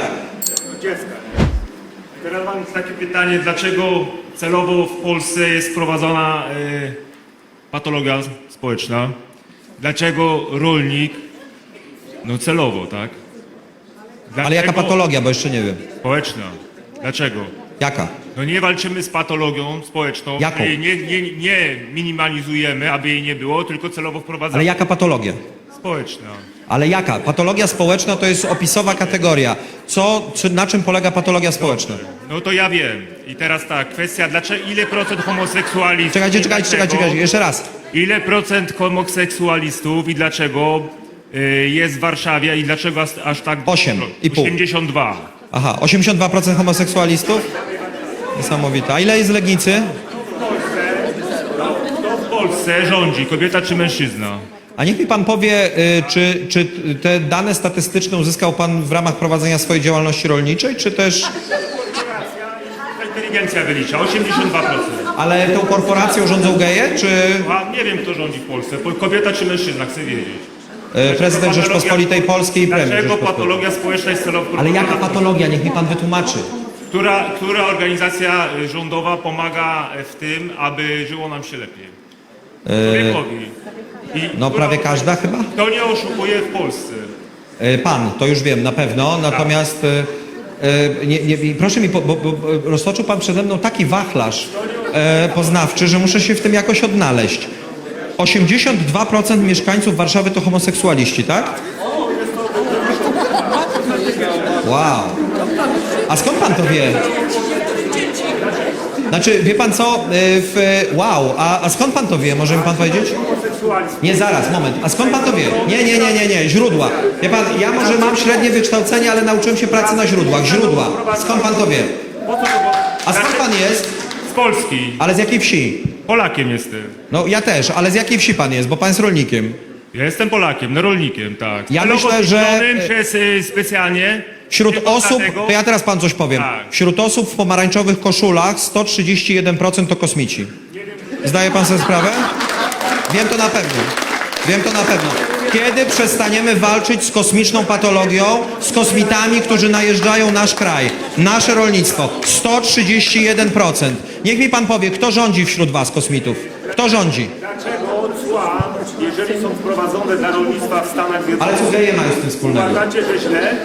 Tak. dziecka. Teraz mam takie pytanie, dlaczego celowo w Polsce jest wprowadzona e, patologia społeczna? Dlaczego rolnik, no celowo, tak? Dlaczego Ale jaka patologia, bo jeszcze nie wiem. Społeczna. Dlaczego? Jaka? No nie walczymy z patologią społeczną, Jaką? której nie, nie, nie minimalizujemy, aby jej nie było, tylko celowo wprowadzamy. Ale jaka patologia? Społeczna. Ale jaka? Patologia społeczna to jest opisowa kategoria. Co, czy, na czym polega patologia społeczna? No to ja wiem. I teraz tak, kwestia, dlaczego, ile procent homoseksualistów... Czekajcie, i czekajcie, dlaczego- czekajcie, czekajcie. Jeszcze raz. Ile procent homoseksualistów i dlaczego y, jest w Warszawie i dlaczego aż, aż tak... Osiem i pół. 82. Aha, 82% homoseksualistów? Niesamowite. A ile jest z Legnicy? Kto w Polsce rządzi, kobieta czy mężczyzna? A niech mi pan powie, y, czy, czy te dane statystyczne uzyskał pan w ramach prowadzenia swojej działalności rolniczej, czy też... Inteligencja wylicza, 82%. Ale tą korporacją rządzą geje, czy A nie wiem, kto rządzi w Polsce, po- kobieta czy mężczyzna, chcę wiedzieć. y, prezydent Rzeczpospolitej Polskiej i premier Dlaczego patologia społeczna jest celowo Ale jaka patologia? Niech mi pan wytłumaczy. Która, która organizacja rządowa pomaga w tym, aby żyło nam się lepiej? Człowiekowi. I E, No prawie każda chyba? Kto nie oszukuje w Polsce? E, Pan, to już wiem na pewno, natomiast e, e, nie, nie, proszę mi, po- bo, bo, bo roztoczył Pan przede mną taki wachlarz e, poznawczy, że muszę się w tym jakoś odnaleźć. 82% mieszkańców Warszawy to homoseksualiści, tak? Wow. A skąd Pan to wie? Znaczy, wie Pan co, e, w, wow, a, a skąd Pan to wie, może mi Pan powiedzieć? Nie, zaraz, moment. A skąd pan to wie? Nie, nie, nie, nie, nie, źródła. Wie pan, ja może mam średnie wykształcenie, ale nauczyłem się pracy na źródłach. Źródła. Skąd pan to wie? A skąd pan jest? Z Polski. Ale z jakiej wsi? Polakiem jestem. No ja też, ale z jakiej wsi pan jest? Bo pan jest rolnikiem. Ja jestem Polakiem, no rolnikiem, tak. Ja myślę, że- przez y, specjalnie. Wśród osób, dlatego- to ja teraz pan coś powiem. Tak. Wśród osób w pomarańczowych koszulach 131% to kosmici. Zdaje pan sobie sprawę? Wiem to na pewno. Wiem to na pewno. Kiedy przestaniemy walczyć z kosmiczną patologią, z kosmitami, którzy najeżdżają nasz kraj, nasze rolnictwo? 131%. Niech mi pan powie, kto rządzi wśród was kosmitów? Kto rządzi? Dlaczego cła, jeżeli są wprowadzone dla rolnictwa w Stanach Ale Zjednoczonych, co geje mają z tym wspólnego? uważacie, że źle?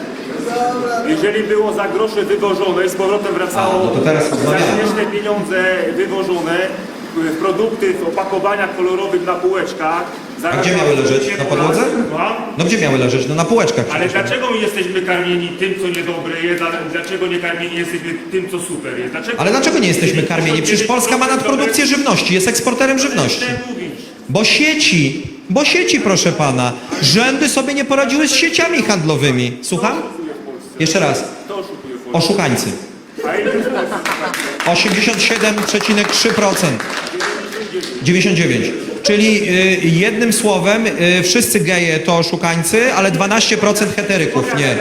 Jeżeli było za grosze wywożone z powrotem wracało A, no to teraz za rozmawiamy. śmieszne pieniądze wywożone, y, produkty w opakowaniach kolorowych na półeczkach. A gdzie miały leżeć? Na podłodze? No gdzie miały leżeć? No na półeczkach Ale przecież. dlaczego my jesteśmy karmieni tym, co niedobre jest, a dlaczego nie karmieni jesteśmy tym, co super jest? Dlaczego, Ale dlaczego nie jesteśmy karmieni? Przecież Polska ma nadprodukcję żywności, jest eksporterem żywności. Ty mówisz. Bo sieci, bo sieci, proszę pana, rzędy sobie nie poradziły z sieciami handlowymi. Słucham? Jeszcze raz. Oszukańcy. A ile jest Polski? 87,3%. 99. Czyli y, jednym słowem y, wszyscy geje to oszukańcy, ale 12% heteryków nie.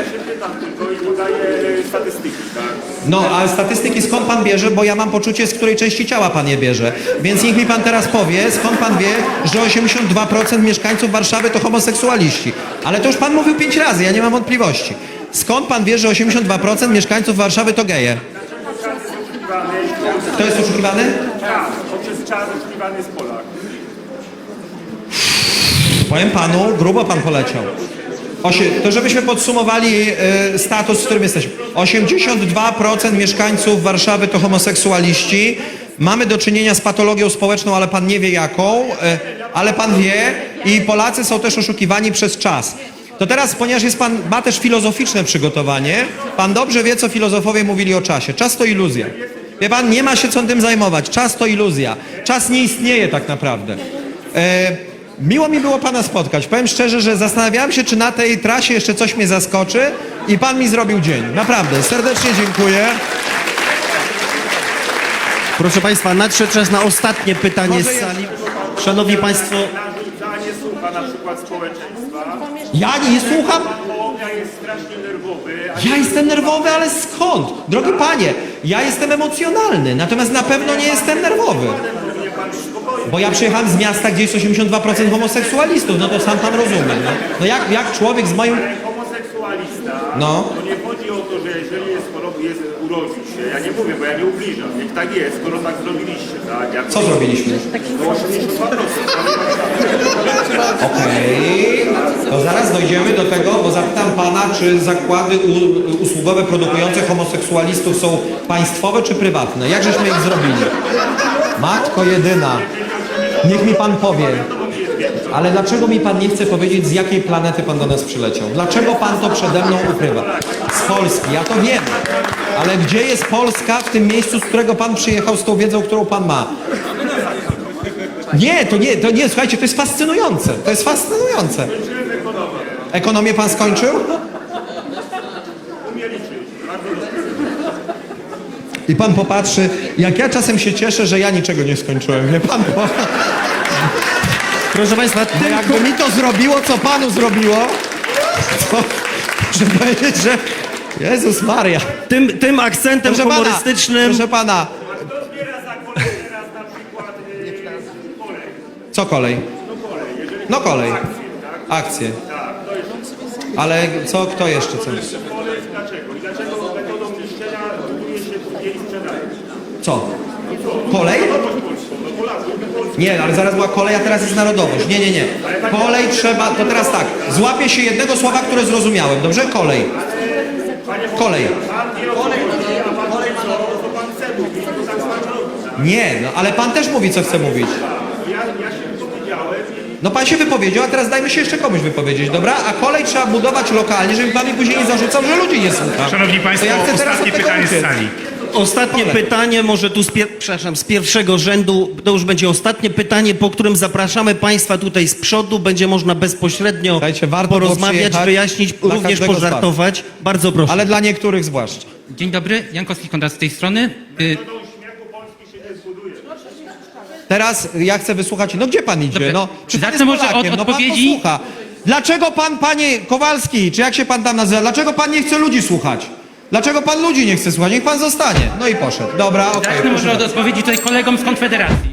No, a statystyki skąd pan bierze? Bo ja mam poczucie, z której części ciała pan je bierze. Więc niech mi pan teraz powie, skąd pan wie, że 82% mieszkańców Warszawy to homoseksualiści. Ale to już pan mówił pięć razy, ja nie mam wątpliwości. Skąd pan wie, że 82% mieszkańców Warszawy to geje? Kto jest oszukiwany? Czas, poprzez czas oczekiwany jest Polak. Powiem panu, grubo pan poleciał. To żebyśmy podsumowali y, status, w którym jesteśmy. 82% mieszkańców Warszawy to homoseksualiści. Mamy do czynienia z patologią społeczną, ale pan nie wie jaką, y, ale pan wie i Polacy są też oszukiwani przez czas. To teraz, ponieważ jest pan, ma też filozoficzne przygotowanie, pan dobrze wie, co filozofowie mówili o czasie. Czas to iluzja. Wie pan, nie ma się co tym zajmować. Czas to iluzja. Czas nie istnieje tak naprawdę. E, miło mi było pana spotkać. Powiem szczerze, że zastanawiałem się, czy na tej trasie jeszcze coś mnie zaskoczy i pan mi zrobił dzień. Naprawdę, serdecznie dziękuję. Proszę Państwa, nadszedł czas na ostatnie pytanie z sali. Szanowni Państwo, na przykład społeczeństwa. Ja nie słucham. Pan Hołownia jest strasznie nerwowy. a Ja jestem nerwowy, ale skąd? Drogi panie, ja jestem emocjonalny, natomiast na pewno nie jestem nerwowy. pan. Bo ja przyjechałem z miasta, gdzie jest 82% homoseksualistów, no to sam pan rozumie. No, no jak, jak człowiek z moim... Ale homoseksualista, No. to, że jeżeli jest choroba, jest urodził się, ja nie mówię, bo ja nie ubliżam, niech tak jest, skoro tak zrobiliście, tak? Co zrobiliśmy? No 82%. Okej, to zaraz dojdziemy do tego, bo zapytam pana, czy zakłady u, usługowe produkujące homoseksualistów są państwowe czy prywatne? Jak żeśmy ich zrobili? Matko jedyna, niech mi pan powie. Ale dlaczego mi pan nie chce powiedzieć, z jakiej planety pan do nas przyleciał? Dlaczego pan to przede mną ukrywa? Z Polski, ja to wiem. Ale gdzie jest Polska w tym miejscu, z którego pan przyjechał z tą wiedzą, którą pan ma? Nie, to nie, to nie, słuchajcie, to jest fascynujące. To jest fascynujące. Ekonomię pan skończył? I pan popatrzy, jak ja czasem się cieszę, że ja niczego nie skończyłem, wie pan? Bo, Proszę państwa, bo tym, jakby mi to zrobiło, co panu zrobiło, to muszę powiedzieć, że Jezus Maria. tym, tym akcentem Proszę pana, humorystycznym... proszę pana, Kto zbiera za kolej teraz na przykład yy, kolej? co kolej? No kolej. Akcje. Ale co, kto jeszcze co? Co? Kolej? Nie, ale zaraz była kolej, a teraz jest narodowość. Nie, nie, nie. Kolej trzeba, to teraz tak. Złapię się jednego słowa, które zrozumiałem. Dobrze? Kolej. Kolej. Nie, no ale pan też mówi, co chce mówić. No pan się wypowiedział, a teraz dajmy się jeszcze komuś wypowiedzieć, dobra? A kolej trzeba budować lokalnie, żeby pan mi później nie zarzucał, że ludzi nie słucha. Szanowni Państwo, ja ostatnie pytanie z sali. Ostatnie pytanie, może tu z, pier... przepraszam, z pierwszego rzędu, to już będzie ostatnie pytanie, po którym zapraszamy Państwa tutaj z przodu, będzie można bezpośrednio Słuchajcie, warto było porozmawiać, przyjechać wyjaśnić, dla również każdego z was. pożartować. Bardzo proszę. Ale dla niektórych zwłaszcza. Dzień dobry, Jankowski Konrad z tej strony. Y, Teraz ja chcę wysłuchać. No gdzie pan idzie? Dobrze. No, czy pan Zacznę jest może od Polakiem? No pan odpowiedzi. posłucha. Dlaczego pan, panie Kowalski, czy jak się pan tam nazywa, dlaczego pan nie chce ludzi słuchać? Dlaczego pan ludzi nie chce słuchać? Niech pan zostanie. No i poszedł. Dobra, okej. Zacznę może od odpowiedzi tutaj kolegom z Konfederacji.